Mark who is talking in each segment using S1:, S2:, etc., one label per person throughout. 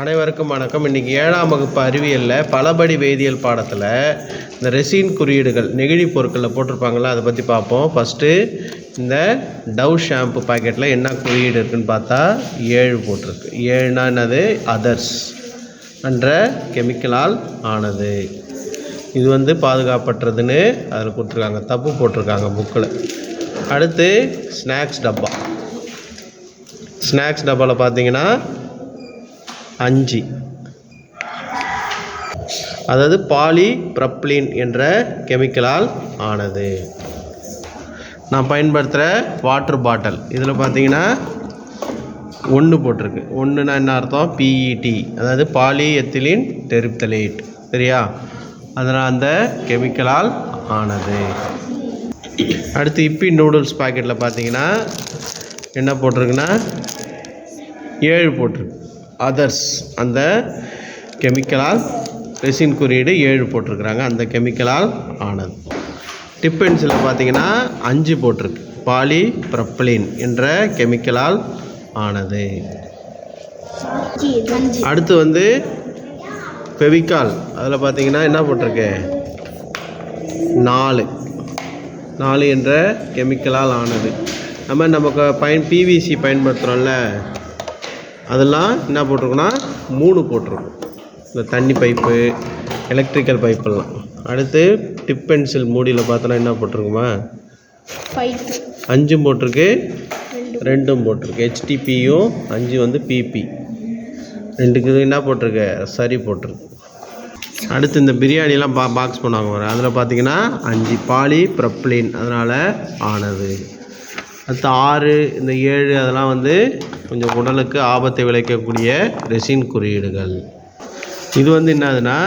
S1: அனைவருக்கும் வணக்கம். இன்றைக்கி ஏழாம் வகுப்பு அறிவியலில் பலபடி வேதியியல் பாடத்தில் இந்த ரெசின் குறியீடுகள் நெகிழி பொருட்களில் போட்டிருப்பாங்களா அதை பற்றி பார்ப்போம். ஃபஸ்ட்டு இந்த டவ் ஷாம்பு பாக்கெட்டில் என்ன குறியீடு இருக்குதுன்னு பார்த்தா ஏழு போட்டிருக்கு. ஏழுனா என்னது? அதர்ஸ் என்ற கெமிக்கலால் ஆனது. இது வந்து பாதுகாப்பற்றதுன்னு அதில் கொடுத்துருக்காங்க. தப்பு போட்டிருக்காங்க புக்கில். அடுத்து ஸ்நாக்ஸ் டப்பா. ஸ்நாக்ஸ் டப்பாவில் பார்த்தீங்கன்னா அஞ்சு. அதாவது பாலி ப்ரப்ளின் என்ற கெமிக்கலால் ஆனது. நான் பயன்படுத்துகிற வாட்டர் பாட்டில். இதில் பார்த்தீங்கன்னா ஒன்று போட்டிருக்கு. ஒன்றுனா என்ன அர்த்தம்? பிஇடி அதாவது பாலி எத்திலின் டெரிப்தலேட். சரியா? அதனால் அந்த கெமிக்கலால் ஆனது. அடுத்து இப்பி நூடுல்ஸ் பாக்கெட்டில் பார்த்தீங்கன்னா என்ன போட்டிருக்குன்னா? ஏழு போட்டிருக்கு. அதர்ஸ் அந்த கெமிக்கலால் ரெசின் குறியீடு ஏழு போட்டிருக்கிறாங்க. அந்த கெமிக்கலால் ஆனது. டிப்பென்சிலில் பார்த்தீங்கன்னா அஞ்சு போட்டிருக்கு. பாலி ப்ரப்ளின் என்ற கெமிக்கலால் ஆனது. அடுத்து வந்து ஃபெவிக்கால் அதில் பார்த்தீங்கன்னா என்ன போட்டிருக்கு? நாலு. நாலு என்ற கெமிக்கலால் ஆனது. நம்ம நமக்கு பயன் பிவிசி பயன்படுத்துகிறோம்ல அதெல்லாம் என்ன போட்டிருக்குன்னா மூணு போட்டிருக்கும். இந்த தண்ணி பைப்பு எலக்ட்ரிக்கல் பைப்பெல்லாம் அடுத்து டிப் பென்சில் மூடியில் பார்த்தோன்னா என்ன போட்டிருக்குமா? அஞ்சும் போட்டிருக்கு
S2: ரெண்டு
S1: ரெண்டும் போட்டிருக்கு. ஹெச்டிபியும் அஞ்சு வந்து பிபி ரெண்டுக்கு என்ன போட்டிருக்கு? சரி போட்டிருக்கு. அடுத்து இந்த பிரியாணிலாம் பா பாக்ஸ் பண்ணுவாங்க அதில் பார்த்தீங்கன்னா அஞ்சு பாலி ப்ரப்ளின் அதனால் ஆனது. அடுத்து ஆறு இந்த ஏழு அதெல்லாம் வந்து கொஞ்சம் உடலுக்கு ஆபத்தை விளைவிக்கக்கூடிய ரெசின் குறியீடுகள். இது வந்து என்னதுன்னா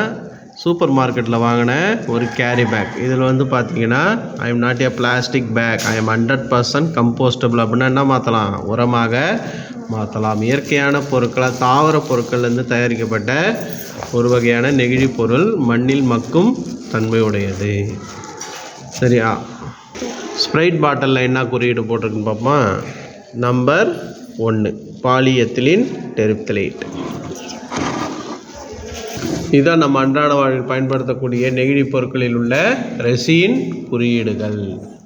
S1: சூப்பர் மார்க்கெட்டில் வாங்கின ஒரு கேரி பேக் இதில் வந்து பார்த்தீங்கன்னா I am not a plastic bag I am hundred percent compostable அப்படின்னா என்ன மாற்றலாம் உரமாக மாற்றலாம் இயற்கையான பொருட்களை தாவர பொருட்கள்லேருந்து தயாரிக்கப்பட்ட ஒரு வகையான நெகிழி பொருள் மண்ணில் மக்கும் தன்மை உடையது சரியா? ஸ்ப்ரைட் பாட்டிலில் என்ன குறியீடு போட்டிருக்குன்னு பார்ப்போம் நம்பர் ஒன்று பாலியத்திலின் டெரிப்தலேட். இதுதான் நம்ம அன்றாட வாழ்வில் பயன்படுத்தக்கூடிய நெகிழி பொருட்களில் உள்ள ரெசின் குறியீடுகள்.